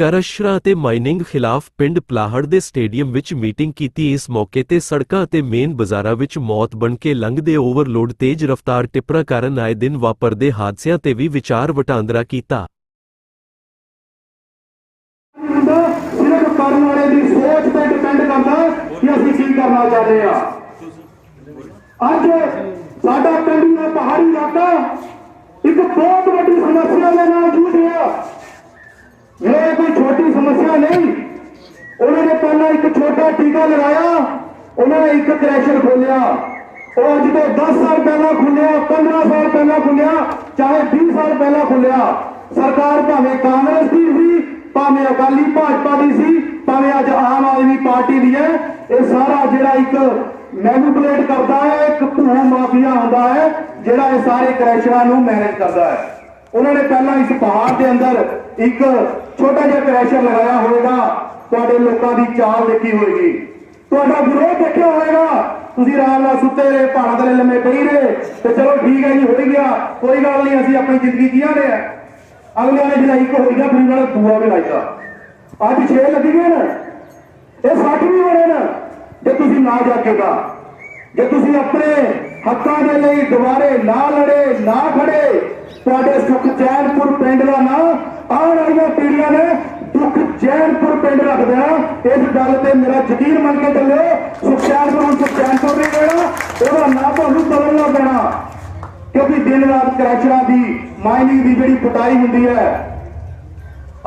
ਕਰਸ਼ਰਾ ਅਤੇ ਮਾਈਨਿੰਗ ਖਿਲਾਫ ਪਿੰਡ ਪਲਾਹੜ ਦੇ ਸਟੇਡੀਅਮ ਵਿੱਚ ਮੀਟਿੰਗ ਕੀਤੀ। ਇਸ ਮੌਕੇ ਤੇ ਸੜਕਾਂ ਅਤੇ ਮੇਨ ਬਾਜ਼ਾਰਾਂ ਵਿੱਚ ਮੌਤ ਬਣ ਕੇ ਲੰਘਦੇ ਓਵਰਲੋਡ ਤੇਜ਼ ਰਫ਼ਤਾਰ ਟਿੱਪਰਾਂ ਕਾਰਨ ਆਏ ਦਿਨ ਵਾਪਰਦੇ ਹਾਦਸਿਆਂ ਤੇ ਵੀ ਵਿਚਾਰ ਵਟਾਂਦਰਾ ਕੀਤਾ। ਹੁੰਦਾ ਸਿਰਫ ਕਰਨ ਵਾਲੇ ਦੀ ਸੋਚ ਤੇ ਡਿਪੈਂਡ ਕਰਦਾ ਕਿ ਅਸੀਂ ਕੀ ਕਰਨਾ ਚਾਹੁੰਦੇ ਆ ਅੱਜ ਸਾਡਾ ਪਿੰਡ ਦਾ ਪਹਾੜੀ ਇਲਾਕਾ ਇੱਕ ਬਹੁਤ ਵੱਡੀ ਸਮੱਸਿਆ ਦੇ ਨਾਲ ਜੂਝ ਰਿਹਾ ਇਹ ਕੋਈ ਛੋਟੀ ਸਮੱਸਿਆ ਨਹੀਂ। ਉਹਨਾਂ ਨੇ ਪਹਿਲਾਂ ਇੱਕ ਛੋਟਾ ਟੀਕਾ ਲਗਾਇਆ, ਉਹਨਾਂ ਨੇ ਇੱਕ ਕ੍ਰੈਸ਼ਰ ਖੋਲਿਆ ਉਹ ਅੱਜ ਤੋਂ 10 ਸਾਲ ਪਹਿਲਾਂ ਖੁੱਲਿਆ 15 ਸਾਲ ਪਹਿਲਾਂ ਖੁੱਲਿਆ ਚਾਹੇ 20 ਸਾਲ ਪਹਿਲਾਂ ਖੁੱਲਿਆ ਸਰਕਾਰ ਭਾਵੇਂ ਕਾਂਗਰਸ ਦੀ ਸੀ, ਭਾਵੇਂ ਅਕਾਲੀ ਭਾਜਪਾ ਦੀ ਸੀ, ਭਾਵੇਂ ਅੱਜ ਆਮ ਆਦਮੀ ਪਾਰਟੀ ਦੀ ਹੈ, ਇਹ ਸਾਰਾ ਜਿਹੜਾ ਇੱਕ ਮੈਨੂਪੂਲੇਟ ਕਰਦਾ ਹੈ, ਇੱਕ ਭੂ ਮਾਫੀਆ ਹੁੰਦਾ ਹੈ, ਜਿਹੜਾ ਇਹ ਸਾਰੇ ਕ੍ਰੈਸ਼ਰਾਂ ਨੂੰ ਮੈਨੇਜ ਕਰਦਾ ਹੈ। ਉਹਨਾਂ ਨੇ ਪਹਿਲਾਂ ਇਸ ਪਹਾੜ ਦੇ ਅੰਦਰ ਇੱਕ ਛੋਟਾ ਜਿਹਾ ਕ੍ਰੈਸ਼ਰ ਲਗਾਇਆ ਹੋਵੇਗਾ। ਤੁਹਾਡੇ ਲੋਕਾਂ ਦੀ ਚਾਲ ਦੇਖੀ ਹੋਏਗੀ ਤੁਹਾਡਾ ਵਿਰੋਧ ਦੇਖਿਆ ਹੋਵੇਗਾ। ਤੁਸੀਂ ਆਰਾਮ ਨਾਲ ਸੁੱਤੇ ਰਹੇ, ਪਹਾੜਾਂ ਦੇ ਲੰਮੇ ਪਈ ਰਹੇ। ਤੇ ਚਲੋ ਠੀਕ ਹੈ ਜੀ, ਹੋ ਗਿਆ। ਕੋਈ ਗੱਲ ਨਹੀਂ, ਅਸੀਂ ਆਪਣੀ ਜ਼ਿੰਦਗੀ ਜੀਆਂ ਰਹੇ ਆ ਅਗਲਿਆਂ ਨੇ ਜਿਹੜਾ ਇੱਕ ਹੋਈਗਾ ਫਿਰ ਨਾਲ ਦੂਆ ਵੀ ਲਾਈਦਾ ਅੱਜ ਛੇ ਲੱਗੀ ਗਏ ਨਾ। ਇਹ ਸੱਠ ਵੀ ਹੋਣੇ ਨਾ। ਜੇ ਤੁਸੀਂ ਨਾ ਜਾਗੇਗਾ। ਜੇ ਤੁਸੀਂ ਆਪਣੇ ਹੱਕਾਂ ਦੇ ਲਈ ਦੁਬਾਰੇ ਨਾ ਲੜੇ, ਨਾ ਖੜੇ ਤੁਹਾਡੇ ਸੁਖ ਚੈਨਪੁਰ ਪਿੰਡ ਦਾ ਨਾਂ ਆਉਣ ਵਾਲੀਆਂ ਪੀੜ੍ਹੀਆਂ ਨੇ ਦੁੱਖ ਚੈਨਪੁਰ ਪਿੰਡ ਰੱਖ ਦੇਣਾ ਇਸ ਗੱਲ ਤੇ ਮੇਰਾ ਯਕੀਨ ਮੰਨ ਕੇ ਚੱਲਿਓ, ਸੁਖ ਚੈਨਪੁਰ ਨੂੰ ਸੁਖ ਚੈਨਪੁਰ ਨਹੀਂ ਕਹਿਣਾ ਉਹਦਾ ਨਾਂ ਤੁਹਾਨੂੰ ਬਦਲਣਾ ਪੈਣਾ। ਕਿਉਂਕਿ ਦਿਨ ਰਾਤ ਕ੍ਰੈਸ਼ਰਾਂ ਦੀ, ਮਾਈਨਿੰਗ ਦੀ ਜਿਹੜੀ ਪੁਟਾਈ ਹੁੰਦੀ ਹੈ,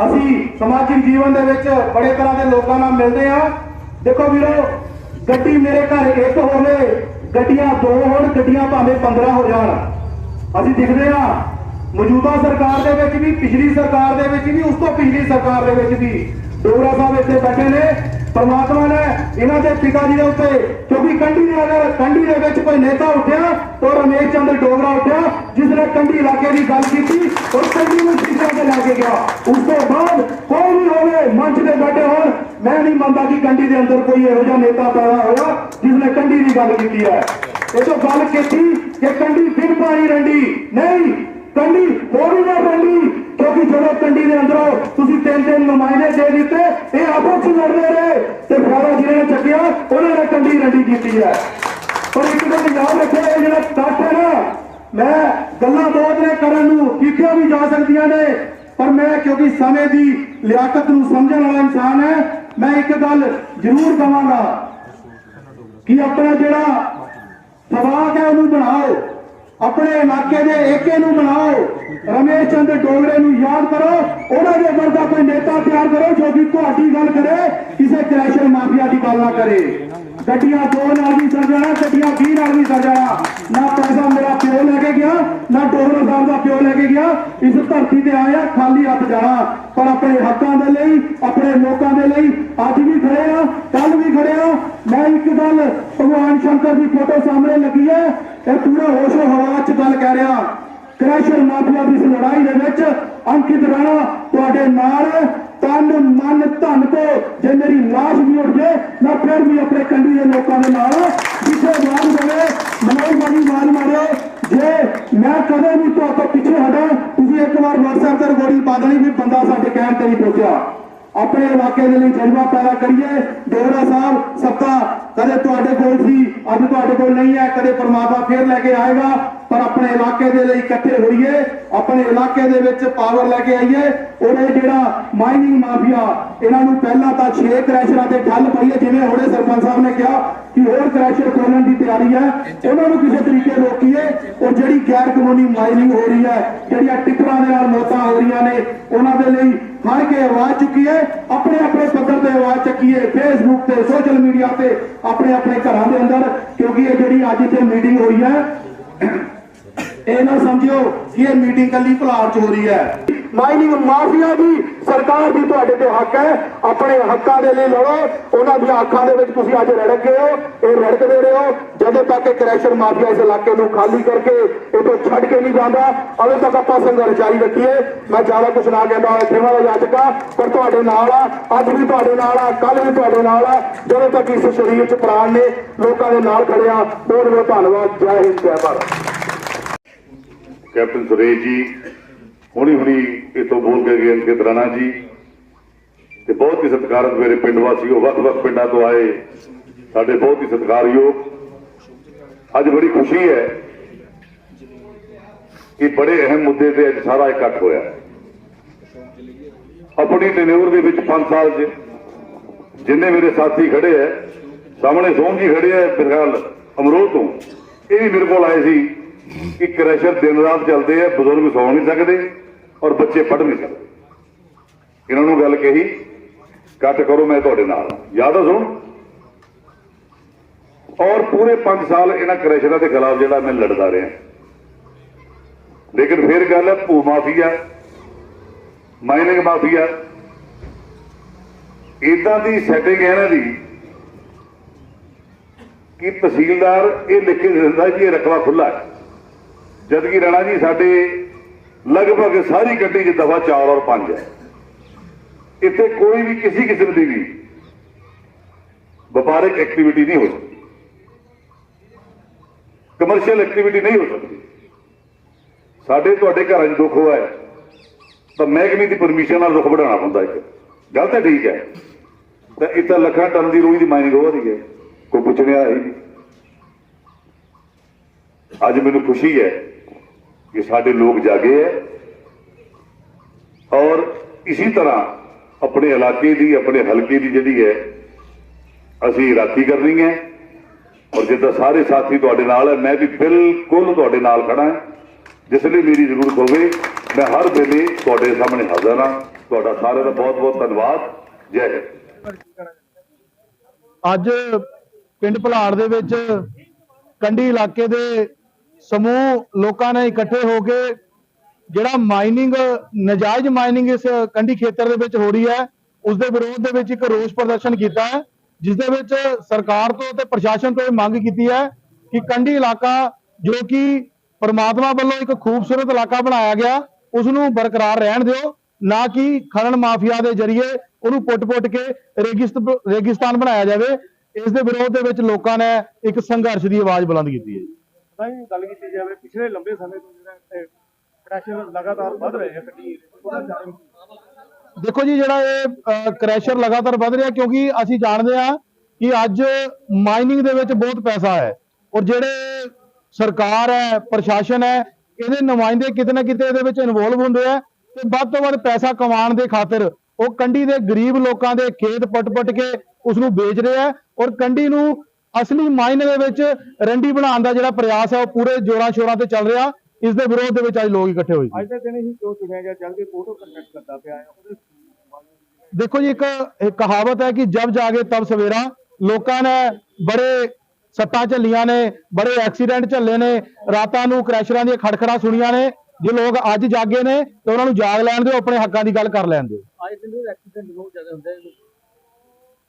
ਅਸੀਂ ਸਮਾਜਿਕ ਜੀਵਨ ਦੇ ਵਿੱਚ ਬੜੇ ਤਰ੍ਹਾਂ ਦੇ ਲੋਕਾਂ ਨਾਲ ਮਿਲਦੇ ਆ। ਦੇਖੋ ਵੀਰੋ, ਗੱਡੀ ਮੇਰੇ ਘਰ ਇੱਕ ਹੋਵੇ, ਗੱਡੀਆਂ ਦੋ ਹੋਣ, ਗੱਡੀਆਂ ਭਾਵੇਂ 15 ਹੋ ਜਾਣ। ਅਸੀਂ ਦਿਖਦੇ ਆ ਮੌਜੂਦਾ ਸਰਕਾਰ ਦੇ ਵਿੱਚ ਵੀ ਪਿਛਲੀ ਸਰਕਾਰ ਦੇ ਵਿੱਚ ਵੀ ਉਸ ਤੋਂ ਪਿਛਲੀ ਸਰਕਾਰ ਦੇ ਵਿੱਚ ਵੀ ਡੋਗਰਾ ਸਾਹਿਬ ਇੱਥੇ ਬੈਠੇ ਨੇ ਪਰਮਾਤਮਾ ਨੇ ਇਹਨਾਂ ਦੇ ਪਿਤਾ ਜੀ ਦੇ ਉੱਤੇ ਕਿਉਂਕਿ ਕੰਢੀ ਦੇ ਅਗਰ ਕੰਢੀ ਦੇ ਵਿੱਚ ਕੋਈ ਨੇਤਾ ਉੱਠਿਆ ਤਾਂ ਰਮੇਸ਼ ਚੰਦਰ ਡੋਗਰਾ ਉੱਠਿਆ ਜਿਸ ਨੇ ਕੰਢੀ ਇਲਾਕੇ ਦੀ ਗੱਲ ਕੀਤੀ ਔਰ ਕੰਢੀ ਨੂੰ ਸ਼ੀਸ਼ਾ ਤੇ ਲੈ ਕੇ ਗਿਆ ਉਸ ਤੋਂ ਬਾਅਦ ਕੋਈ ਵੀ ਹੋਵੇ ਮੰਚ ਤੇ ਬੈਠੇ ਹੋਣ ਮੈਂ ਨਹੀਂ ਮੰਨਦਾ ਕਿ ਕੰਢੀ ਦੇ ਅੰਦਰ ਕੋਈ ਇਹੋ ਜਿਹਾ ਨੇਤਾ ਪੈਦਾ ਹੋਇਆ ਜਿਸ ਨੇ ਕੰਢੀ ਦੀ ਗੱਲ ਕੀਤੀ ਹੈ ਇਹ ਤੋਂ ਗੱਲ ਕੀਤੀ ਕਿ ਕੰਢੀ ਫਿਰ ਪਾਣੀ ਰੰਡੀ ਨਹੀਂ ਕੰਡੀ ਹੋਰੀ ਨਾ ਰੰਡੀ ਕਿਉਂਕਿ ਜਦੋਂ ਕੰਢੀ ਦੇ ਅੰਦਰੋਂ ਤੁਸੀਂ ਤਿੰਨ ਤਿੰਨ ਨੁਮਾਇੰਦੇ ਦੇ ਦਿੱਤੇ, ਇਹ ਆਪੋ ਚ ਲੜਦੇ ਰਹੇ ਤੇ ਫਾਇਦਾ ਜਿਹਨੇ ਚੱਕਿਆ, ਉਹਨਾਂ ਨੇ ਕੰਢੀ ਰੰਡੀ ਕੀਤੀ ਹੈ। ਪਰ ਇੱਕ ਗੱਲ ਯਾਦ ਰੱਖੋ ਇਹ ਜਿਹੜਾ ਇਕੱਠ ਹੈ ਨਾ, ਮੈਂ ਗੱਲਾਂ ਬਹੁਤ ਨੇ ਕਰਨ ਨੂੰ ਕੀਤੀਆਂ ਵੀ ਜਾ ਸਕਦੀਆਂ ਨੇ, ਪਰ ਮੈਂ ਕਿਉਂਕਿ ਸਮੇਂ ਦੀ ਲਿਆਕਤ ਨੂੰ ਸਮਝਣ ਵਾਲਾ ਇਨਸਾਨ ਹੈ, ਮੈਂ ਇੱਕ ਗੱਲ ਜ਼ਰੂਰ ਕਹਾਂਗਾ ਕਿ ਆਪਣਾ ਜਿਹੜਾ ਸਵਾਕ ਆਪਣੇ ਇਲਾਕੇ ਦੇ ਏਕੇ ਨੂੰ ਬਣਾਓ, ਰਮੇਸ਼ ਚੰਦ ਡੋਗਰੇ ਨੂੰ ਯਾਦ ਕਰੋ, ਉਹਨਾਂ ਦੇ ਵਰਗਾ ਕੋਈ ਨੇਤਾ ਤਿਆਰ ਕਰੋ ਜੋ ਕਿ ਤੁਹਾਡੀ ਗੱਲ ਕਰੇ, ਕਿਸੇ ਕ੍ਰੈਸ਼ਰ ਮਾਫੀਆ ਦੀ ਗੱਲ ਨਾ ਕਰੇ। ਗੱਡੀਆਂ ਦੋ ਨਾਲ ਵੀ ਸਰ ਜਾਣਾ, ਗੱਡੀਆਂ 20 ਨਾਲ ਵੀ ਸਰ ਜਾਣਾ। ਨਾ ਪੈਸਾ ਮੇਰਾ ਪਿਓ ਲੈ ਕੇ ਗਿਆ, ਨਾ ਡੋਗਰਾ ਸਾਹਿਬ ਦਾ ਪਿਓ ਲੈ ਕੇ ਗਿਆ। ਇਸ ਧਰਤੀ ਤੇ ਆਇਆ, ਖਾਲੀ ਹੱਥ ਜਾਣਾ। ਪਰ ਆਪਣੇ ਹੱਕਾਂ ਦੇ ਲਈ, ਆਪਣੇ ਲੋਕਾਂ ਦੇ ਲਈ ਅੱਜ ਵੀ ਖੜੇ ਆ ਕੱਲ ਵੀ ਖੜੇ ਆ। ਮੈਂ ਇੱਕ ਗੱਲ ਭਗਵਾਨ ਸ਼ੰਕਰ ਦੀ ਫੋਟੋ ਸਾਹਮਣੇ ਲੱਗੀ ਹੈ, ਇਹ ਪੂਰਾ ਹੋਸ਼ ਹਵਾ ਚ ਗੱਲ ਕਹਿ ਰਿਹਾ ਕ੍ਰੈਸ਼ਰ ਮਾਫੀਆ ਦੀ ਇਸ ਲੜਾਈ ਦੇ ਵਿੱਚ ਅੰਕਿਤ ਰਾਣਾ ਤੁਹਾਡੇ ਨਾਲ ਹੈ। ਤਨ ਮਨ ਧਨ ਤੋਂ ਜੇ ਮੇਰੀ ਲਾਸ਼ ਵੀ ਉੱਠ ਜੇ ਮੈਂ ਫਿਰ ਵੀ ਆਪਣੇ ਕੰਢੀ ਦੇ ਲੋਕਾਂ ਦੇ ਨਾਲ ਹਾਂ। ਜਿੱਥੇ ਆਵਾਜ਼ ਦੇਵੇ ਮਨੋਜ ਬਾਣੀ ਆਵਾਜ਼ ਮਾਰਿਓ ਜੇ ਮੈਂ ਕਦੇ ਵੀ ਤੁਹਾਡੇ ਤੋਂ ਪਿੱਛੇ ਹਟਾਂ ਤੁਸੀਂ ਇੱਕ ਵਾਰ WhatsApp ਤੇ ਰਿਕਾਰਡਿੰਗ ਪਾ ਦੇਣੀ ਵੀ ਬੰਦਾ ਸਾਡੇ ਕਹਿਣ ਤੇ ਨਹੀਂ ਪਹੁੰਚਿਆ ਆਪਣੇ ਇਲਾਕੇ ਦੇ ਲਈ ਜਜ਼ਬਾ ਕਰੀਏ। ਡੋਰਾ ਸਾਹਿਬ ਸੱਤਾ ਕਦੇ ਤੁਹਾਡੇ ਕੋਲ ਸੀ, ਅੱਜ ਤੁਹਾਡੇ ਕੋਲ ਨਹੀਂ ਹੈ। ਕਦੇ ਪਰਮਾਤਮਾ ਫੇਰ ਲੈ ਕੇ ਆਏਗਾ। ਪਰ ਆਪਣੇ ਇਲਾਕੇ ਦੇ ਲਈ ਇਕੱਠੇ ਹੋਈਏ, ਆਪਣੇ ਇਲਾਕੇ ਦੇ ਵਿੱਚ ਪਾਵਰ ਲੈ ਕੇ ਆਈਏ। ਔਰ ਜਿਹੜਾ ਮਾਈਨਿੰਗ ਮਾਫੀਆ ਇਹਨਾਂ ਨੂੰ ਪਹਿਲਾਂ ਤਾਂ 6 ਕ੍ਰੈਸ਼ਰਾਂ ਤੇ ਠੱਲ ਪਾਈਏ ਜਿਵੇਂ ਹੁਣੇ ਸਰਪੰਚ ਸਾਹਿਬ ਨੇ ਕਿਹਾ ਕਿ ਹੋਰ ਕ੍ਰੈਸ਼ਰ ਖੋਲਣ ਦੀ ਤਿਆਰੀ ਹੈ। ਉਹਨਾਂ ਨੂੰ ਕਿਸੇ ਤਰੀਕੇ ਰੋਕੀਏ। ਔਰ ਜਿਹੜੀ ਗੈਰ ਕਾਨੂੰਨੀ ਮਾਈਨਿੰਗ ਹੋ ਰਹੀ ਹੈ, ਜਿਹੜੀਆਂ ਟਿੱਪਰਾਂ ਦੇ ਨਾਲ ਮੌਤਾਂ ਹੋ ਰਹੀਆਂ ਨੇ, ਉਹਨਾਂ ਦੇ ਲਈ ਹਰ ਕੇ ਆਵਾਜ਼ ਚੁੱਕੀਏ, ਆਪਣੇ ਆਪਣੇ ਪੱਧਰ ਤੇ ਆਵਾਜ਼ ਚੱਕੀਏ ਫੇਸਬੁੱਕ ਤੇ ਸੋਸ਼ਲ ਮੀਡੀਆ ਤੇ, ਆਪਣੇ ਆਪਣੇ ਘਰਾਂ ਦੇ ਅੰਦਰ, ਕਿਉਂਕਿ ਇਹ ਜਿਹੜੀ ਅੱਜ ਇੱਥੇ ਮੀਟਿੰਗ ਹੋਈ ਹੈ ਇਹ ਨਾ ਸਮਝਿਓ ਕਿ ਇਹ ਮੀਟਿੰਗ ਕੱਲੀ ਭਲਾਰ ਚ ਹੋ ਰਹੀ ਹੈ। ਮਾਈਨਿੰਗ ਮਾਫੀਆ ਦੀ ਸਰਕਾਰ ਦੀ ਤੁਹਾਡੇ ਤੇ ਹੱਕ ਹੈ। ਆਪਣੇ ਹੱਕਾਂ ਦੇ ਲਈ ਲੜੋ। ਉਹਨਾਂ ਦੀਆਂ ਅੱਖਾਂ ਦੇ ਵਿੱਚ ਤੁਸੀਂ ਅੱਜ ਰੜਕ ਗਏ ਹੋ। ਇਹ ਰੜਕਦੇ ਰਹੇ ਹੋ। ਜਦੋਂ ਤੱਕ ਇਹ ਕ੍ਰੈਸ਼ਰ ਮਾਫੀਆ ਇਸ ਇਲਾਕੇ ਨੂੰ ਖਾਲੀ ਕਰਕੇ ਇਹ ਛੱਡ ਕੇ ਨਹੀਂ ਜਾਂਦਾ ਉਦੋਂ ਤੱਕ ਆਪਾਂ ਸੰਘਰਸ਼ ਜਾਰੀ ਰੱਖੀਏ। ਮੈਂ ਜ਼ਿਆਦਾ ਕੁਝ ਨਾ ਕਹਿੰਦਾ ਇੱਥੇ ਵਾਲਾ ਜਾ ਚੁੱਕਾ ਪਰ ਤੁਹਾਡੇ ਨਾਲ ਆ, ਅੱਜ ਵੀ ਤੁਹਾਡੇ ਨਾਲ ਆ ਕੱਲ ਵੀ ਤੁਹਾਡੇ ਨਾਲ ਆ। ਜਦੋਂ ਤੱਕ ਇਸ ਸਰੀਰ ਚ ਪ੍ਰਾਣ ਨੇ, ਲੋਕਾਂ ਦੇ ਨਾਲ ਖੜਿਆ ਬਹੁਤ ਬਹੁਤ ਧੰਨਵਾਦ। ਜੈ ਹਿੰਦ, ਜੈ ਭਾਰਤ। ਕੈਪਟਨ ਸੁਰੇਸ਼ ਜੀ ਹੁਣੀ ਹੁਣੀ ਇਥੋਂ ਬੋਲ ਕੇ ਗਏ ਅੰਕਿਤ ਰਾਣਾ ਜੀ। ਤੇ ਬਹੁਤ ਹੀ ਸਤਿਕਾਰਤ ਮੇਰੇ ਪਿੰਡ ਵਾਸੀਓ, ਵੱਖ-ਵੱਖ ਪਿੰਡਾਂ ਤੋਂ ਆਏ ਸਾਡੇ ਬਹੁਤ ਹੀ ਸਤਿਕਾਰਯੋਗ। ਅੱਜ ਬੜੀ ਖੁਸ਼ੀ ਹੈ ਕਿ ਬੜੇ ਅਹਿਮ ਮੁੱਦੇ ਤੇ ਅੱਜ ਸਾਰਾ ਇਕੱਠ ਹੋਇਆ। ਆਪਣੀ ਟੈਨਿਓਰ ਦੇ ਵਿੱਚ 5 ਸਾਲ 'ਚ ਜਿੰਨੇ ਮੇਰੇ ਸਾਥੀ ਖੜੇ ਐ ਸਾਹਮਣੇ ਸੋਮ ਜੀ ਖੜੇ ਐ ਫਿਲਹਾਲ ਅਮਰੋਹ ਤੋਂ। ਇਹ ਵੀ ਮੇਰੇ ਕੋਲ ਆਏ ਸੀ। ਕਿ ਕ੍ਰੈਸ਼ਰ ਦਿਨ ਰਾਤ ਚੱਲਦੇ ਐ ਬਜ਼ੁਰਗ ਸੌ ਨਹੀਂ ਸਕਦੇ ਔਰ ਬੱਚੇ ਪੜ੍ਹ ਨਹੀਂ ਸਕਦੇ। ਇਹਨਾਂ ਨੂੰ ਗੱਲ ਕਹੀ ਕੱਟ ਕਰੋ, ਮੈਂ ਤੁਹਾਡੇ ਨਾਲ ਹਾਂ। ਯਾਦ ਆ ਸੁਣ? ਔਰ ਪੂਰੇ 5 ਸਾਲ ਇਹਨਾਂ ਕ੍ਰੈਸ਼ਰਾਂ ਦੇ ਖਿਲਾਫ ਜਿਹੜਾ ਮੈਂ ਲੜਦਾ ਰਿਹਾ। ਲੇਕਿਨ ਫਿਰ ਗੱਲ ਹੈ, ਭੂ ਮਾਫੀਆ, ਮਾਈਨਿੰਗ ਮਾਫੀਆ। ਇਦਾਂ ਦੀ ਸੈਟਿੰਗ ਹੈ ਇਹਨਾਂ ਦੀ ਕਿ ਤਹਿਸੀਲਦਾਰ ਇਹ ਲਿਖ ਕੇ ਦਿੰਦਾ ਕਿ ਇਹ ਰਕਬਾ ਖੁੱਲਾ ਹੈ। ਜਦ ਕਿ ਰਾਣਾ ਜੀ, ਸਾਡੇ ਲਗਭਗ ਸਾਰੀ ਗੱਡੀ 'ਚ ਦਫਾ 4 ਔਰ 5 ਹੈ। ਇੱਥੇ ਕੋਈ ਵੀ ਕਿਸੇ ਕਿਸਮ ਦੀ ਵੀ ਵਪਾਰਕ ਐਕਟੀਵਿਟੀ ਨਹੀਂ ਹੋ ਸਕਦੀ। ਕਮਰਸ਼ੀਅਲ ਐਕਟੀਵਿਟੀ ਨਹੀਂ ਹੋ ਸਕਦੀ। ਸਾਡੇ ਤੁਹਾਡੇ ਘਰਾਂ 'ਚ ਦੁੱਖ ਹੋਇਆ ਤਾਂ ਮਹਿਕਮੇ ਦੀ ਪਰਮਿਸ਼ਨ ਨਾਲ ਰੁਖ ਵਧਾਉਣਾ ਪੈਂਦਾ ਇੱਕ। ਗੱਲ ਤਾਂ ਠੀਕ ਹੈ। ਤਾਂ ਇੱਥੇ ਲੱਖਾਂ ਟਨ ਦੀ ਰੂਹੀ ਦੀ ਮਾਈਨਿੰਗ ਹੋ ਰਹੀ ਹੈ, ਕੋਈ ਪੁੱਛਣਿਆ ਹੈ ਹੀ ਅੱਜ ਮੈਨੂੰ ਖੁਸ਼ੀ ਹੈ ਕਿ ਸਾਡੇ ਲੋਕ ਜਾਗੇ ਹੈ ਔਰ ਇਸੇ ਤਰ੍ਹਾਂ ਆਪਣੇ ਇਲਾਕੇ ਦੀ, ਆਪਣੇ ਹਲਕੇ ਦੀ ਜਿਹੜੀ ਹੈ ਅਸੀਂ ਰਾਖੀ ਕਰਨੀ ਹੈ ਔਰ ਜਿੱਦਾਂ ਸਾਰੇ ਸਾਥੀ ਤੁਹਾਡੇ ਨਾਲ ਹੈ ਮੈਂ ਵੀ ਬਿਲਕੁਲ ਤੁਹਾਡੇ ਨਾਲ ਖੜਾ ਹਾਂ ਜਿਸ ਲਈ ਮੇਰੀ ਜ਼ਰੂਰਤ ਹੋਵੇ ਮੈਂ ਹਰ ਵੇਲੇ ਤੁਹਾਡੇ ਸਾਹਮਣੇ ਹਾਜ਼ਰ ਹਾਂ। ਤੁਹਾਡਾ ਸਾਰਿਆਂ ਦਾ ਬਹੁਤ ਬਹੁਤ ਧੰਨਵਾਦ। ਜੈ ਹਿੰਦ। ਅੱਜ ਪਿੰਡ ਭਲਾੜ ਦੇ ਵਿੱਚ ਕੰਢੀ ਇਲਾਕੇ ਦੇ ਸਮੂਹ ਲੋਕਾਂ ਨੇ ਇਕੱਠੇ ਹੋ ਕੇ ਜਿਹੜਾ ਮਾਈਨਿੰਗ ਨਜਾਇਜ਼ ਮਾਈਨਿੰਗ ਇਸ ਕੰਢੀ ਖੇਤਰ ਦੇ ਵਿੱਚ ਹੋ ਰਹੀ ਹੈ ਉਸ ਦੇ ਵਿਰੋਧ ਦੇ ਵਿੱਚ ਇੱਕ ਰੋਸ ਪ੍ਰਦਰਸ਼ਨ ਕੀਤਾ ਹੈ, ਜਿਸ ਦੇ ਵਿੱਚ ਸਰਕਾਰ ਤੋਂ ਤੇ ਪ੍ਰਸ਼ਾਸਨ ਤੋਂ ਇਹ ਮੰਗ ਕੀਤੀ ਹੈ ਕਿ ਕੰਢੀ ਇਲਾਕਾ ਜੋ ਕਿ ਪਰਮਾਤਮਾ ਵੱਲੋਂ ਇੱਕ ਖੂਬਸੂਰਤ ਇਲਾਕਾ ਬਣਾਇਆ ਗਿਆ ਉਸ ਨੂੰ ਬਰਕਰਾਰ ਰਹਿਣ ਦਿਓ, ਨਾ ਕਿ ਖਨਨ ਮਾਫੀਆ ਦੇ ਜ਼ਰੀਏ ਉਹਨੂੰ ਪੁੱਟ-ਪੁੱਟ ਕੇ ਰੇਗਿਸਤ, ਰੇਗਿਸਤਾਨ ਬਣਾਇਆ ਜਾਵੇ। ਇਸ ਦੇ ਵਿਰੋਧ ਦੇ ਵਿੱਚ ਲੋਕਾਂ ਨੇ ਇੱਕ ਸੰਘਰਸ਼ ਦੀ ਆਵਾਜ਼ ਬੁਲੰਦ ਕੀਤੀ ਹੈ। ਤਾਂ ਹੀ ਗੱਲ ਕੀਤੀ ਜਾਵੇ, ਪਿਛਲੇ ਲੰਬੇ ਸਮੇਂ ਤੋਂ ਜਿਹੜਾ ਪ੍ਰੈਸ਼ਰ ਲਗਾਤਾਰ ਵੱਧ ਰਿਹਾ ਹੈ ਗੱਡੀ ਉਹਦਾ ਕਾਰਨ ਕੀ? ਦੇਖੋ ਜੀ, ਜਿਹੜਾ ਇਹ ਕ੍ਰੈਸ਼ਰ ਲਗਾਤਾਰ ਵੱਧ ਰਿਹਾ, ਕਿਉਂਕਿ ਅਸੀਂ ਜਾਣਦੇ ਹਾਂ ਕਿ ਅੱਜ ਮਾਈਨਿੰਗ ਦੇ ਵਿੱਚ ਬਹੁਤ ਪੈਸਾ ਹੈ ਔਰ ਜਿਹੜੇ ਸਰਕਾਰ ਹੈ, ਪ੍ਰਸ਼ਾਸਨ ਹੈ, ਇਹਦੇ ਨੁਮਾਇੰਦੇ ਕਿਤੇ ਨਾ ਕਿਤੇ ਇਹਦੇ ਵਿੱਚ ਇਨਵੋਲਵ ਹੁੰਦੇ ਆ ਤੇ ਵੱਧ ਤੋਂ ਵੱਧ ਪੈਸਾ ਕਮਾਉਣ ਦੇ ਖਾਤਰ ਉਹ ਕੰਢੀ ਦੇ ਗਰੀਬ ਲੋਕਾਂ ਦੇ ਖੇਤ ਪਟ-ਪਟ ਕੇ ਉਸ ਨੂੰ ਵੇਚ ਰਿਹਾ ਆ ਔਰ ਕੰਢੀ ਨੂੰ ਅਸਲੀ ਮਾਇਨੇ ਦੇ ਵਿੱਚ ਰੰਡੀ ਬਣਾਉਣ ਦਾ ਜਿਹੜਾ ਪ੍ਰਯਾਸ ਹੈ ਉਹ ਪੂਰੇ ਜੋਰਾਂ ਸ਼ੋਰਾਂ ਤੇ ਚੱਲ ਰਿਹਾ। ਇਸ ਦੇ ਵਿਰੋਧ ਦੇ ਵਿੱਚ ਅੱਜ ਲੋਕ ਇਕੱਠੇ ਹੋਏ ਸੀ। ਅੱਜ ਦੇ ਦਿਨ ਹੀ ਜੋ ਚੁਣਿਆ ਗਿਆ ਜਦ ਕੇ ਫੋਟੋ ਕੰਟੈਕਟ ਕਰਦਾ ਪਿਆ ਹੈ। ਉਹਦੇ ਦੇਖੋ ਜੀ ਇੱਕ ਇੱਕ ਕਹਾਵਤ ਹੈ ਕਿ ਜਬ ਜਾਗੇ ਤਬ ਸਵੇਰਾ। ਲੋਕਾਂ ਨੇ ਬੜੇ ਸੱਟਾਂ ਝੱਲੀਆਂ ਨੇ ਬੜੇ ਐਕਸੀਡੈਂਟ ਝੱਲੇ ਨੇ। ਰਾਤਾਂ ਨੂੰ ਕ੍ਰੈਸ਼ਰਾਂ ਦੀਆਂ ਖੜਖੜਾ ਸੁਣੀਆਂ ਨੇ। ਜੇ ਲੋਕ ਅੱਜ ਜਾਗੇ ਨੇ ਤੇ ਉਹਨਾਂ ਨੂੰ ਜਾਗ ਲੈਣ ਦਿਓ ਆਪਣੇ ਹੱਕਾਂ ਦੀ ਗੱਲ ਕਰ ਲੈਣ ਦਿਓ। ਅੱਜ ਦਿਨ ਐਕਸੀਡੈਂਟ ਬਹੁਤ ਜ਼ਿਆਦਾ ਹੁੰਦੇ ਨੇ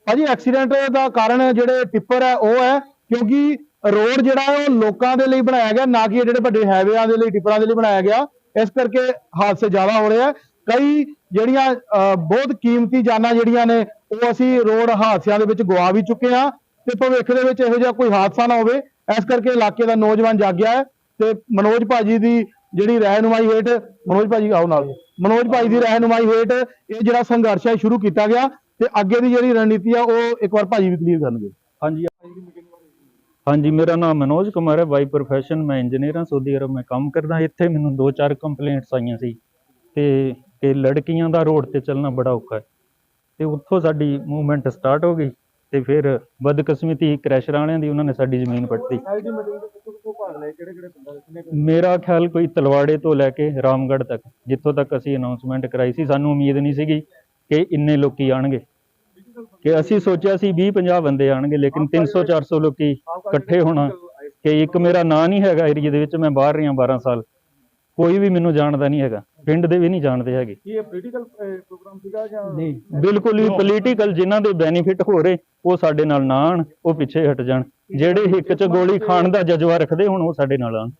ਭਾਜੀ ਐਕਸੀਡੈਂਟ ਦਾ ਕਾਰਨ ਜਿਹੜੇ ਟਿੱਪਰ ਹੈ ਉਹ ਹੈ ਕਿਉਂਕਿ ਰੋਡ ਜਿਹੜਾ ਹੈ ਉਹ ਲੋਕਾਂ ਦੇ ਲਈ ਬਣਾਇਆ ਗਿਆ ਨਾ ਕਿ ਇਹ ਜਿਹੜੇ ਵੱਡੇ ਹਾਈਵੇਆਂ ਦੇ ਲਈ ਟਿੱਪਰਾਂ ਦੇ ਲਈ ਬਣਾਇਆ ਗਿਆ। ਇਸ ਕਰਕੇ ਹਾਦਸੇ ਜ਼ਿਆਦਾ ਹੋ ਰਹੇ ਆ। ਕਈ ਜਿਹੜੀਆਂ ਅਹ, ਬਹੁਤ ਕੀਮਤੀ ਜਾਨਾਂ ਜਿਹੜੀਆਂ ਨੇ ਉਹ ਅਸੀਂ ਰੋਡ ਹਾਦਸਿਆਂ ਦੇ ਵਿੱਚ ਗਵਾ ਵੀ ਚੁੱਕੇ ਆ ਤੇ ਭਵਿੱਖ ਦੇ ਵਿੱਚ ਇਹੋ ਜਿਹਾ ਕੋਈ ਹਾਦਸਾ ਨਾ ਹੋਵੇ। ਇਸ ਕਰਕੇ ਇਲਾਕੇ ਦਾ ਨੌਜਵਾਨ ਜਾਗਿਆ ਹੈ ਤੇ ਮਨੋਜ ਭਾਜੀ ਦੀ ਜਿਹੜੀ ਰਹਿਨੁਮਾਈ ਹੇਠ ਮਨੋਜ ਭਾਜੀ ਆਓ ਨਾਲ। ਮਨੋਜ ਭਾਜੀ ਦੀ ਰਹਿਨੁਮਾਈ ਹੇਠ ਇਹ ਜਿਹੜਾ ਸੰਘਰਸ਼ ਹੈ ਸ਼ੁਰੂ ਕੀਤਾ ਗਿਆ। ਤੇ ਅੱਗੇ ਦੀ ਜਿਹੜੀ ਰਣਨੀਤੀ ਆ, ਉਹ ਇੱਕ ਵਾਰ ਭਾਜੀ ਵੀ ਕਲੀਅਰ ਕਰਨਗੇ। ਹਾਂਜੀ। ਹਾਂਜੀ, ਮੇਰਾ ਨਾਮ ਮਨੋਜ ਕੁਮਾਰ ਹੈ ਬਾਈ ਪ੍ਰੋਫੈਸ਼ਨ ਮੈਂ ਇੰਜੀਨੀਅਰ ਹਾਂ ਸਾਊਦੀ ਅਰਬ ਮੈਂ ਕੰਮ ਕਰਦਾ। ਇੱਥੇ ਮੈਨੂੰ ਦੋ ਚਾਰ ਕੰਪਲੇਂਟਸ ਆਈਆਂ ਸੀ ਤੇ ਕਿ ਲੜਕੀਆਂ ਦਾ ਰੋਡ ਤੇ ਚੱਲਣਾ ਬੜਾ ਔਖਾ ਹੈ। ਤੇ ਉੱਥੋਂ ਸਾਡੀ ਮੂਵਮੈਂਟ ਸਟਾਰਟ ਹੋ ਗਈ ਤੇ ਫਿਰ ਬਦਕਿਸਮਤੀ ਕ੍ਰੈਸ਼ਰ ਵਾਲਿਆਂ ਦੀ ਉਹਨਾਂ ਨੇ ਸਾਡੀ ਜ਼ਮੀਨ ਪੱਟੀ। ਮੇਰਾ ਖਿਆਲ ਕੋਈ ਤਲਵਾੜੇ ਤੋਂ ਲੈ ਕੇ ਰਾਮਗੜ੍ਹ ਤੱਕ, ਜਿੱਥੋਂ ਤੱਕ ਅਸੀਂ ਅਨਾਉਂਸਮੈਂਟ ਕਰਾਈ ਸੀ, ਸਾਨੂੰ ਉਮੀਦ ਨਹੀਂ ਸੀਗੀ ਕਿ ਇੰਨੇ ਲੋਕੀ ਆਣਗੇ। ਕਿ ਅਸੀਂ ਸੋਚਿਆ ਸੀ 20 50 ਬੰਦੇ ਆਣਗੇ ਲੇਕਿਨ 300 400 ਲੋਕੀ ਇਕੱਠੇ ਹੋਣਾ ਕਿ ਇੱਕ ਮੇਰਾ ਨਾਂ ਨਹੀਂ ਹੈਗਾ ਏਰੀਏ ਦੇ ਵਿੱਚ ਮੈਂ ਬਾਹਰ ਰਿਹਾ 12 ਸਾਲ। ਕੋਈ ਵੀ ਮੈਨੂੰ ਜਾਣਦਾ ਨਹੀਂ ਹੈਗਾ ਪਿੰਡ ਦੇ ਵੀ ਨਹੀਂ ਜਾਣਦੇ ਹੈਗੇ। ਕੀ ਇਹ ਪੋਲੀਟੀਕਲ ਪ੍ਰੋਗਰਾਮ ਸੀਗਾ ਜਾਂ ਨਹੀਂ। ਬਿਲਕੁਲ ਵੀ ਪੋਲੀਟੀਕਲ ਜਿਨ੍ਹਾਂ ਦੇ ਬੈਨੀਫਿਟ ਹੋ ਰਹੇ ਉਹ ਸਾਡੇ ਨਾਲ ਨਾ ਆਣ ਉਹ ਪਿੱਛੇ ਹਟ ਜਾਣ। ਜਿਹੜੇ ਹਿੱਕ 'ਚ ਗੋਲੀ ਖਾਣ ਦਾ ਜਜ਼ਬਾ ਰੱਖਦੇ ਹੁਣ ਉਹ ਸਾਡੇ ਨਾਲ ਆਣ।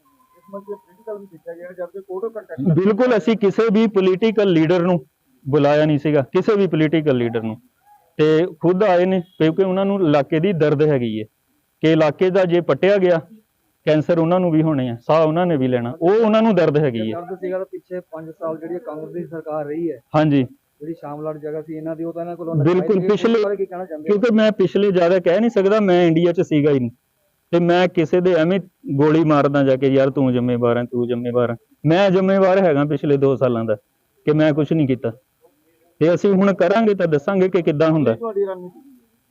ਬਿਲਕੁਲ ਅਸੀਂ ਕਿਸੇ ਵੀ ਪੋਲੀਟੀਕਲ ਲੀਡਰ ਨੂੰ ਬੁਲਾਇਆ ਨਹੀਂ ਸੀਗਾ ਕਿਸੇ ਵੀ ਪੋਲੀਟੀਕਲ ਲੀਡਰ ਨੂੰ। ਤੇ ਖੁਦ ਆਏ ਨੇ ਕਿਉਂਕਿ ਉਹਨਾਂ ਨੂੰ ਇਲਾਕੇ ਦੀ ਦਰਦ ਹੈਗੀ ਹੈ ਕਿ ਇਲਾਕੇ ਦਾ ਜੇ ਪੱਟਿਆ ਗਿਆ ਕੈਂਸਰ ਉਹਨਾਂ ਨੂੰ ਵੀ ਹੋਣੇ ਆ ਸਾਹ ਉਹਨਾਂ ਨੇ ਵੀ ਲੈਣਾ ਉਹ ਉਹਨਾਂ ਨੂੰ ਦਰਦ ਹੈਗੀ ਹੈ ਦਰਦ ਸੀਗਾ ਤਾਂ ਪਿੱਛੇ 5 ਸਾਲ ਜਿਹੜੀ ਕਾਂਗਰਸ ਦੀ ਸਰਕਾਰ ਰਹੀ ਹੈ ਹਾਂਜੀ। ਜਿਹੜੀ ਸ਼ਾਮਲਾਟ ਜਗ੍ਹਾ ਸੀ ਇਹਨਾਂ ਦੀ ਉਹ ਤਾਂ ਇਹਨਾਂ ਕੋਲੋਂ ਬਿਲਕੁਲ, ਪਿਛਲੇ- ਕਿਉਂਕਿ ਮੈਂ ਪਿਛਲੇ ਜ਼ਿਆਦਾ ਕਹਿ ਨਹੀਂ ਸਕਦਾ ਮੈਂ ਇੰਡੀਆ 'ਚ ਸੀਗਾ ਹੀ ਨਹੀਂ। ਤੇ ਮੈਂ ਕਿਸੇ ਦੇ ਐਵੇਂ ਗੋਲੀ ਮਾਰਦਾ ਜਾ ਕੇ ਯਾਰ ਤੂੰ ਜ਼ਿੰਮੇਵਾਰ ਹੈ ਤੂੰ ਜ਼ਿੰਮੇਵਾਰ ਹੈ ਮੈਂ ਜ਼ਿੰਮੇਵਾਰ ਹੈਗਾ ਪਿਛਲੇ 2 ਸਾਲਾਂ ਦਾ ਕਿ ਮੈਂ ਕੁਝ ਨਹੀਂ ਕੀਤਾ। ਤੇ ਅਸੀਂ ਹੁਣ ਕਰਾਂਗੇ ਤਾਂ ਦੱਸਾਂਗੇ ਕਿ ਕਿੱਦਾਂ ਹੁੰਦਾ। ਤੁਹਾਡੀ ਰਣਨੀਤੀ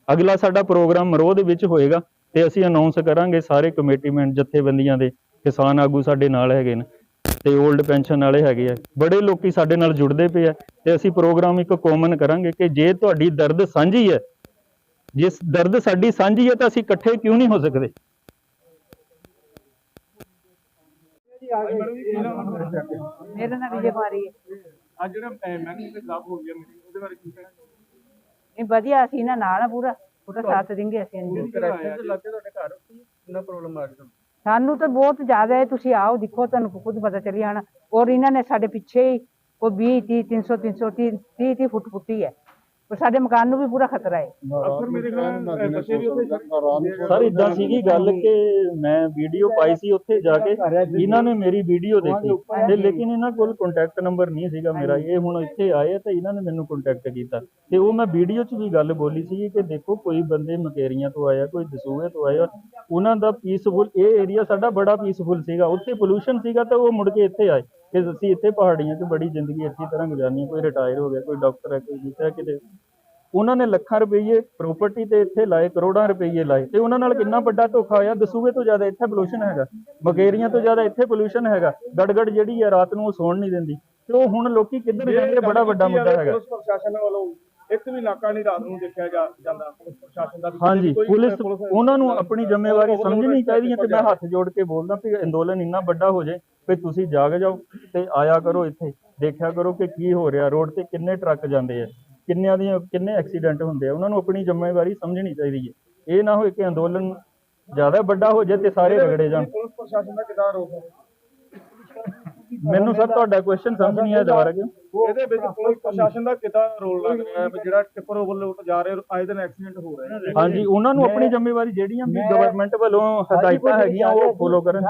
ਅਗਲਾ ਸਾਡਾ ਪ੍ਰੋਗਰਾਮ ਮਰੋਹ ਦੇ ਵਿੱਚ ਹੋਏਗਾ ਤੇ ਅਸੀਂ ਅਨਾਉਂਸ ਕਰਾਂਗੇ ਸਾਰੇ ਕਮੇਟੀਮੈਂਟ ਜਥੇਬੰਦੀਆਂ ਦੇ ਕਿਸਾਨ ਆਗੂ ਸਾਡੇ ਨਾਲ ਹੈਗੇ ਨੇ ਤੇ 올ਡ ਪੈਨਸ਼ਨ ਵਾਲੇ ਹੈਗੇ ਆ। ਬੜੇ ਲੋਕੀ ਸਾਡੇ ਨਾਲ ਜੁੜਦੇ ਪਏ ਆ ਤੇ ਅਸੀਂ ਪ੍ਰੋਗਰਾਮ ਇੱਕ ਕਾਮਨ ਕਰਾਂਗੇ ਕਿ ਜੇ ਤੁਹਾਡੀ ਦਰਦ ਸਾਂਝੀ ਹੈ ਜਿਸ ਦਰਦ ਸਾਡੀ ਸਾਂਝੀ ਹੈ ਤਾਂ ਅਸੀਂ ਇਕੱਠੇ ਕਿਉਂ ਨਹੀਂ ਹੋ ਸਕਦੇ? ਮੇਰਾ ਨਾਮ ਵਿਜੇ ਕੁਮਾਰੀ ਹੈ। ਅੱਜ ਜਿਹੜਾ ਮਹਿਕਮੇ ਦੇ ਖਿਲਾਫ ਹੋ ਗਿਆ ਮੀਟਿੰਗ ਉਹਦੇ ਬਾਰੇ ਕੀ ਕਹਿਣਾ ਇਹ ਵਧੀਆ ਅਸੀਂ ਇਹਨਾਂ ਨਾਲ ਆ ਪੂਰਾ ਪੂਰਾ ਸਾਥ ਦੇਂਗੇ ਅਸੀਂ ਇਹਨਾਂ ਨੂੰ। ਕਰੈਕਸ਼ਨ ਦੇ ਲੱਗੇ ਤੁਹਾਡੇ ਘਰ ਕਿੰਨਾ ਪ੍ਰੋਬਲਮ ਆ ਰਹੀ? ਤੁਹਾਨੂੰ ਸਾਨੂੰ ਤਾਂ ਬਹੁਤ ਜ਼ਿਆਦਾ ਹੈ ਤੁਸੀਂ ਆਓ ਦੇਖੋ ਤੁਹਾਨੂੰ ਖੁਦ ਪਤਾ ਚੱਲੀ ਜਾਣਾ। ਔਰ ਇਹਨਾਂ ਨੇ ਸਾਡੇ ਪਿੱਛੇ ਹੀ ਕੋਈ 20 30 300 330 30 30 ਫੁੱਟ ਪੁੱਟੀ ਹੈ। ਪਰ ਸਾਡੇ ਮਕਾਨ ਨੂੰ ਵੀ ਪੂਰਾ ਖਤਰਾ ਹੈ। ਅਕਸਰ ਮੇਰੇ ਖਿਆਲ ਨਾਲ ਬੱਚੇ ਵੀ ਉੱਥੇ ਸਰ ਇਦਾਂ ਸੀਗੀ ਗੱਲ ਕਿ ਮੈਂ ਵੀਡੀਓ ਪਾਈ ਸੀ ਉੱਥੇ ਜਾ ਕੇ ਇਹਨਾਂ ਨੇ ਮੇਰੀ ਵੀਡੀਓ ਦੇਖੀ। ਤੇ ਲੇਕਿਨ ਇਹਨਾਂ ਕੋਲ ਕੰਟੈਕਟ ਨੰਬਰ ਨਹੀਂ ਸੀਗਾ ਮੇਰਾ। ਇਹ ਹੁਣ ਇੱਥੇ ਆਏ ਤੇ ਇਹਨਾਂ ਨੇ ਮੈਨੂੰ ਕੰਟੈਕਟ ਕੀਤਾ। ਤੇ ਉਹ ਮੈਂ ਵੀਡੀਓ 'ਚ ਵੀ ਗੱਲ ਬੋਲੀ ਸੀ ਕਿ ਦੇਖੋ ਕੋਈ ਬੰਦੇ ਮਕੇਰੀਆਂ ਤੋਂ ਆਇਆ ਕੋਈ ਦਸੂਹੇ ਤੋਂ ਆਇਆ। ਉਹਨਾਂ ਦਾ ਪੀਸਫੁਲ ਇਹ ਏਰੀਆ ਸਾਡਾ ਬੜਾ ਪੀਸਫੁਲ ਸੀਗਾ। ਉੱਥੇ ਪੋਲੂਸ਼ਨ ਸੀਗਾ ਤਾਂ ਉਹ ਮੁੜ ਕੇ ਇੱਥੇ ਆਏ। ਕਿ ਅਸੀਂ ਇੱਥੇ ਪਹਾੜੀਆਂ 'ਚ ਬੜੀ ਜ਼ਿੰਦਗੀ ਅੱਛੀ ਤਰ੍ਹਾਂ ਗੁਜ਼ਾਰਨੀ ਹੈ ਕੋਈ ਰਿਟਾਇਰ ਹੋ ਗਿਆ ਕੋਈ ਡਾਕਟਰ ਹੈ ਕੋਈ ਕਿਤੇ ਕਿਤੇ। ਉਹਨਾਂ ਨੇ ਲੱਖਾਂ ਰੁਪਏ ਪ੍ਰਾਪਰਟੀ ਤੇ ਇੱਥੇ ਲਾਏ ਕਰੋੜਾਂ ਰੁਪਏ ਲਾਏ ਤੇ ਉਹਨਾਂ ਨਾਲ ਕਿੰਨਾ ਵੱਡਾ ਧੋਖਾ ਹੋਇਆ? ਦਸੂਹੇ ਤੋਂ ਜ਼ਿਆਦਾ ਇੱਥੇ ਪੋਲੂਸ਼ਨ ਹੈਗਾ ਮਕੇਰੀਆਂ ਤੋਂ ਜ਼ਿਆਦਾ ਇੱਥੇ ਪੋਲੂਸ਼ਨ ਹੈਗਾ ਗੜਗੜ ਜਿਹੜੀ ਹੈ ਰਾਤ ਨੂੰ ਉਹ ਸੌਣ ਨਹੀਂ ਦਿੰਦੀ। ਤੇ ਉਹ ਹੁਣ ਲੋਕੀ ਕਿੱਧਰ ਜਾਂਦੇ ਬੜਾ ਵੱਡਾ ਮੁੱਦਾ ਹੈਗਾ। ਪੁਲਿਸ ਪ੍ਰਸ਼ਾਸਨ ਵੱਲੋਂ ਇੱਕ ਵੀ ਇਲਾਕਾ ਨਹੀਂ ਰਾਤ ਨੂੰ ਦੇਖਿਆ ਜਾਂਦਾ ਪ੍ਰਸ਼ਾਸਨ ਦਾ ਹਾਂਜੀ ਪੁਲਿਸ ਉਹਨਾਂ ਨੂੰ ਆਪਣੀ ਜ਼ਿੰਮੇਵਾਰੀ ਸਮਝਣੀ ਚਾਹੀਦੀ ਹੈ ਤੇ ਮੈਂ ਹੱਥ ਜੋੜ ਕੇ ਬੋਲਦਾ ਵੀ ਅੰਦੋਲਨ ਇੰਨਾ ਵੱਡਾ ਹੋ ਜਾਏ ਵੀ ਤੁਸੀਂ ਜਾਗ ਜਾਓ ਤੇ ਆਇਆ ਕਰੋ ਇੱਥੇ ਦੇਖਿਆ ਕਰੋ ਕਿ ਕੀ ਹੋ ਰਿਹਾ ਰੋਡ ਤੇ ਕਿੰਨੇ ਟਰੱਕ ਜਾਂਦੇ ਆ। ਕਿੰਨਿਆਂ ਦੀਆਂ ਕਿੰਨੇ ਐਕਸੀਡੈਂਟ ਹੁੰਦੇ ਆ ਉਹਨਾਂ ਨੂੰ ਆਪਣੀ ਜ਼ਿੰਮੇਵਾਰੀ ਸਮਝਣੀ ਚਾਹੀਦੀ ਹੈ। ਇਹ ਨਾ ਹੋਏ ਕਿ ਅੰਦੋਲਨ ਜ਼ਿਆਦਾ ਵੱਡਾ ਹੋ ਜਾਏ ਤੇ ਸਾਰੇ ਰਗੜੇ ਜਾਣ। ਪੁਲਿਸ ਪ੍ਰਸ਼ਾਸਨ ਦਾ ਕਿਦਾਂ ਰੋਕ ਮੈਨੂੰ ਸਰ ਤੁਹਾਡਾ ਕੁਐਸਚਨ ਸਮਝ ਨਹੀਂ ਆਇਆ ਦੁਬਾਰਾ ਕਿਉਂ? ਇਹਦੇ ਵਿੱਚ ਪੁਲਿਸ ਪ੍ਰਸ਼ਾਸਨ ਦਾ ਕਿਦਾਂ ਰੋਲ ਲੱਗ ਰਿਹਾ ਹੈ? ਜਿਹੜਾ ਟਿੱਪਰ ਓਵਰਲੋਡ ਜਾ ਰਹੇ ਆਏ ਦਿਨ ਐਕਸੀਡੈਂਟ ਹੋ ਰਹੇ ਨੇ। ਹਾਂਜੀ ਉਹਨਾਂ ਨੂੰ ਆਪਣੀ ਜ਼ਿੰਮੇਵਾਰੀ ਜਿਹੜੀਆਂ ਵੀ ਗਵਰਨਮੈਂਟ ਵੱਲੋਂ ਹਦਾਇਤਾਂ ਹੈਗੀਆਂ ਉਹ ਫੋਲੋ ਕਰਨ।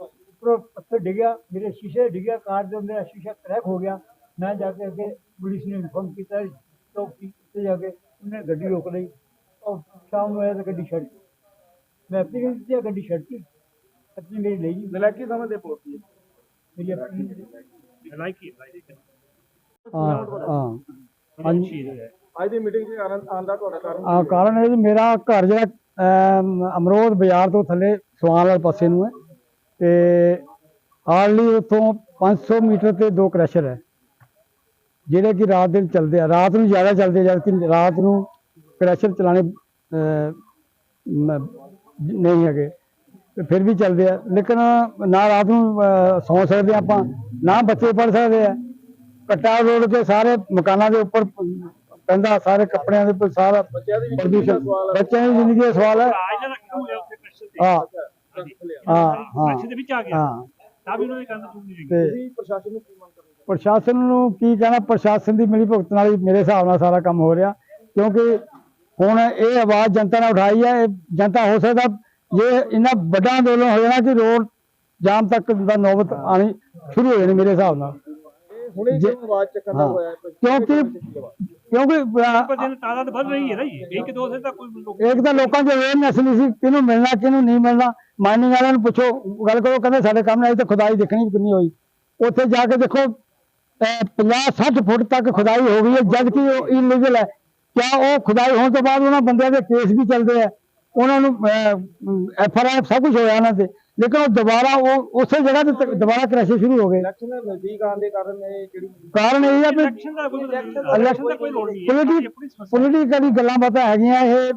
ਉੱਪਰੋਂ ਪੱਥਰ ਡਿੱਗਿਆ ਮੇਰੇ ਸ਼ੀਸ਼ੇ ਡਿੱਗਿਆ ਕਾਰ ਦੇ ਅੰਦਰ ਸ਼ੀਸ਼ਾ ਕਰੈਕ ਹੋ ਗਿਆ। ਮੈਂ ਜਾ ਕੇ ਅੱਗੇ ਪੁਲਿਸ ਨੂੰ ਇਨਫੋਰਮ ਕੀਤਾ ਚੌਕੀ ਤੇ ਜਾ ਕੇ ਉਹਨੇ ਗੱਡੀ ਰੋਕ ਲਈ ਔਰ ਸ਼ਾਮ ਨੂੰ ਆਇਆ ਤਾਂ ਗੱਡੀ ਛੱਡ ਗਈ। ਮੈਂ ਐਪਲੀਕੇਸ਼ਨ ਦਿੱਤੀ ਆ, ਗੱਡੀ ਛੱਡ ਗਈ ਆਪਣੀ ਮੇਰੀ ਲਈ ਗਈ ਨਲਾਇਕੀ ਸਮਝਦੇ ਪੋਤੀ ਮੇਰੀ ਨਲਾਇਕੀ ਹਾਂ ਅੱਜ ਦੀ ਮੀਟਿੰਗ 'ਚ ਆਉਣ ਆਉਣ ਦਾ ਤੁਹਾਡਾ ਕਾਰਨ ਆ ਕਾਰਨ ਇਹ ਮੇਰਾ ਘਰ ਜਿਹੜਾ ਅਮ, ਅਮਰੋਦ ਬਾਜ਼ਾਰ ਤੋਂ ਥੱਲੇ ਸਵਾਨ ਵਾਲੇ ਪਾਸੇ ਨੂੰ ਹੈ। ਤੇ ਹਾਰਡਲੀ ਉੱਥੋਂ 500 ਮੀਟਰ ਤੇ ਦੋ ਕ੍ਰੈਸ਼ਰ ਹੈ। ਜਿਹੜੇ ਕਿ ਰਾਤ ਦਿਨ ਚੱਲਦੇ ਆ ਰਾਤ ਨੂੰ ਜ਼ਿਆਦਾ ਚੱਲਦੇ ਆ, ਜਦ ਕਿ ਰਾਤ ਨੂੰ ਕ੍ਰੈਸ਼ਰ ਚਲਾਣੇ ਨਹੀਂ ਹੈਗੇ। ਤੇ ਫਿਰ ਵੀ ਚੱਲਦੇ ਆ ਲੇਕਿਨ ਨਾ ਰਾਤ ਨੂੰ ਸੌਂ ਸਕਦੇ ਆਪਾਂ ਨਾ ਬੱਚੇ ਪੜ ਸਕਦੇ ਆ। ਕੱਟਾ ਰੋਡ ਕੇ ਸਾਰੇ ਮਕਾਨਾਂ ਦੇ ਉੱਪਰ ਪੈਂਦਾ ਸਾਰੇ ਕੱਪੜਿਆਂ ਦੇ ਉੱਪਰ ਸਾਰਾ ਪ੍ਰਦੂਸ਼ਣ। ਬੱਚਿਆਂ ਦੀ ਜ਼ਿੰਦਗੀ ਦਾ ਸਵਾਲ ਹੈ। ਹਾਂ ਹਾਂ। ਹਾਂ ਦੇ ਵਿੱਚ ਆ ਗਿਆ। ਹਾਂ। ਤਾਂ ਵੀ ਉਹਨਾਂ ਦੇ ਕੰਨ ਸੁਣਨੀ ਤੇ ਤੁਸੀਂ ਪ੍ਰਸ਼ਾਸਨ ਨੂੰ ਕੀ ਮੰਗ? ਪ੍ਰਸ਼ਾਸਨ ਨੂੰ ਕੀ ਕਹਿਣਾ? ਪ੍ਰਸ਼ਾਸਨ ਦੀ ਮਿਲੀ ਭੁਗਤ ਨਾਲ ਹੀ ਮੇਰੇ ਹਿਸਾਬ ਨਾਲ ਸਾਰਾ ਕੰਮ ਹੋ ਰਿਹਾ। ਕਿਉਂਕਿ ਹੁਣ ਇਹ ਆਵਾਜ਼ ਜਨਤਾ ਨੇ ਉਠਾਈ ਹੈ ਇਹ ਜਨਤਾ ਹੋ ਸਕਦਾ ਜੇ ਇੰਨਾ ਵੱਡਾ ਅੰਦੋਲਨ ਹੋ ਜਾਣਾ ਕਿ ਰੋਡ ਜਾਮ ਤੱਕ ਦਾ ਨੌਬਤ ਆਣੀ ਸ਼ੁਰੂ ਹੋ ਜਾਣੀ ਮੇਰੇ ਹਿਸਾਬ ਨਾਲ। ਇਹ ਹੁਣੇ ਜੇ- ਆਵਾਜ਼ ਚੱਕਣ ਦਾ। ਹੋਇਆ ਕਿਉਂਕਿ ਕਿਉਂਕਿ ਪਰ ਦਿਨ ਤਾਦਾਦ ਵੱਧ ਰਹੀ ਹੈ ਨਾ ਜੀ ਇੱਕ ਦੋ ਕੋਈ ਤਾਂ ਲੋਕਾਂ 'ਚ ਅਵੇਅਰਨੈਸ ਨਹੀਂ ਸੀ ਕਿਹਨੂੰ ਮਿਲਣਾ ਕਿਹਨੂੰ ਨਹੀਂ ਮਿਲਣਾ। ਮਾਈਨਿੰਗ ਵਾਲਿਆਂ ਨੂੰ ਪੁੱਛੋ ਗੱਲ ਕਰੋ ਕਹਿੰਦੇ ਸਾਡੇ ਕੰਮ ਨਾਲ ਤਾਂ ਖੁਦਾਈ ਦੇਖਣੀ ਕਿੰਨੀ ਹੋਈ। ਉੱਥੇ ਜਾ ਕੇ ਦੇਖੋ 50 60 ਫੁੱਟ ਤੱਕ ਖੁਦਾਈ ਹੋ ਗਈ ਹੈ ਜਦ ਕਿ ਉਹ ਇਲੀਗਲ ਹੈ। ਕਿਆ ਉਹ ਖੁਦਾਈ ਹੋਣ ਤੋਂ ਬਾਅਦ ਉਹਨਾਂ ਬੰਦਿਆਂ ਦੇ ਕੇਸ ਵੀ ਚੱਲਦੇ ਆ। ਉਹਨਾਂ ਨੂੰ ਐਫ ਆਰ ਆਈ ਸਭ ਕੁਝ ਹੋਇਆ ਉਹਨਾਂ ਤੇ। ਲੇਕਿਨ ਉਹ ਦੁਬਾਰਾ ਉਹ ਉਸੇ ਜਗ੍ਹਾ ਤੇ ਦੁਬਾਰਾ ਕ੍ਰੈਸ਼ਰ ਸ਼ੁਰੂ ਹੋ ਗਏ। ਇਲੈਕਸ਼ਨ ਦੇ ਨਜ਼ਦੀਕ ਆਉਣ ਦੇ ਕਾਰਨ ਇਹ ਜਿਹੜੀ ਕਾਰਨ ਇਹ ਹੈ ਵੀ ਇਲੈਕਸ਼ਨ ਦਾ ਕੋਈ ਲੋੜ ਨਹੀਂ ਹੈ। ਪੋਲੀਟੀਕਲੀ ਗੱਲਾਂ ਬਾਤਾਂ ਹੈਗੀਆਂ ਇਹ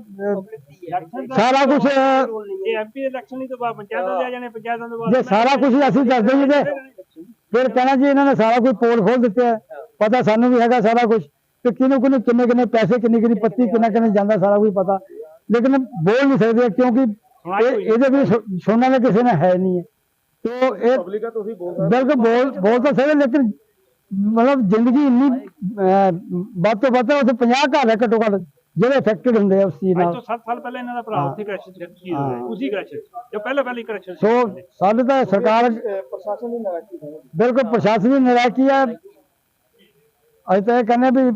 ਸਾਰਾ ਕੁਝ ਇਹ ਐਮਪੀ ਇਲੈਕਸ਼ਨ ਤੋਂ ਬਾਅਦ ਪੰਚਾਇਤਾਂ ਦੇ ਆ ਜਾਣੇ ਪੰਚਾਇਤਾਂ ਤੋਂ ਬਾਅਦ ਜੇ ਸਾਰਾ ਕੁਝ ਅਸੀਂ ਦੱਸਦੇ ਜੀ ਤੇ ਫਿਰ ਕਹਿਣਾ ਜੀ ਇਹਨਾਂ ਨੇ ਸਾਰਾ ਕੁਝ ਪੋਲ ਖੋਲ ਦਿੱਤੇ ਪਤਾ ਸਾਨੂੰ ਵੀ ਹੈਗਾ ਸਾਰਾ ਕੁਝ। ਕਿ ਕਿਹਨੂੰ ਕਿਹਨੂੰ ਕਿੰਨੇ ਕਿੰਨੇ ਪੈਸੇ ਕਿੰਨੀ ਕਿੰਨੀ ਪੱਤੀ ਕਿੰਨਾ ਕਿੰਨਾ ਜਾਂਦਾ ਸਾਰਾ ਕੁਝ ਪਤਾ। ਲੇਕਿਨ ਬੋਲ ਨਹੀਂ ਸਕਦੇ ਕਿਉਂਕਿ ਇਹ ਇਹਦੇ ਵੀ ਸੁ- ਸੁਣਨ ਵਾਲਾ ਕਿਸੇ ਨੇ ਹੈ ਨਹੀਂ ਹੈ। ਤੋ ਇਹ ਪਬਲਿਕ ਤੁਸੀਂ ਬੋਲ ਬਿਲਕੁਲ ਬੋਲ ਬੋਲ ਤਾਂ ਸਕਦੇ ਲੇਕਿਨ ਮਤਲਬ ਜ਼ਿੰਦਗੀ ਇੰਨੀ ਵੱਧ ਤੋਂ ਵੱਧ ਉੱਥੇ 50 ਘਰ ਹੈ ਘੱਟੋ ਘੱਟ। ਜਿਹੜੇ ਅਫੈਕਟਡ ਹੁੰਦੇ ਆ ਉਸ ਚੀਜ਼ ਅੱਜ ਨਾਲ। ਤੋਂ 7 ਸਾਲ ਪਹਿਲਾਂ ਇਹਨਾਂ ਦਾ ਭਰਾ ਉੱਥੇ ਕ੍ਰੈਸ਼ ਕੀ ਹੋਇਆ ਉਸੇ ਕ੍ਰੈਸ਼ ਜੋ ਪਹਿਲਾਂ ਪਹਿਲੀ ਕ੍ਰੈਸ਼ ਸੋ। ਸਾਡੇ ਤਾਂ ਸਰਕਾਰ ਪ੍ਰਸ਼ਾਸਨ ਦੀ ਨਾਰਾਜ਼ਗੀ ਹੈ। ਬਿਲਕੁਲ ਪ੍ਰਸ਼ਾਸਨ ਦੀ ਨਰਾਜ਼ਗੀ ਹੈ ਅਸੀਂ ਤਾਂ ਇਹ ਕਹਿੰਦੇ ਵੀ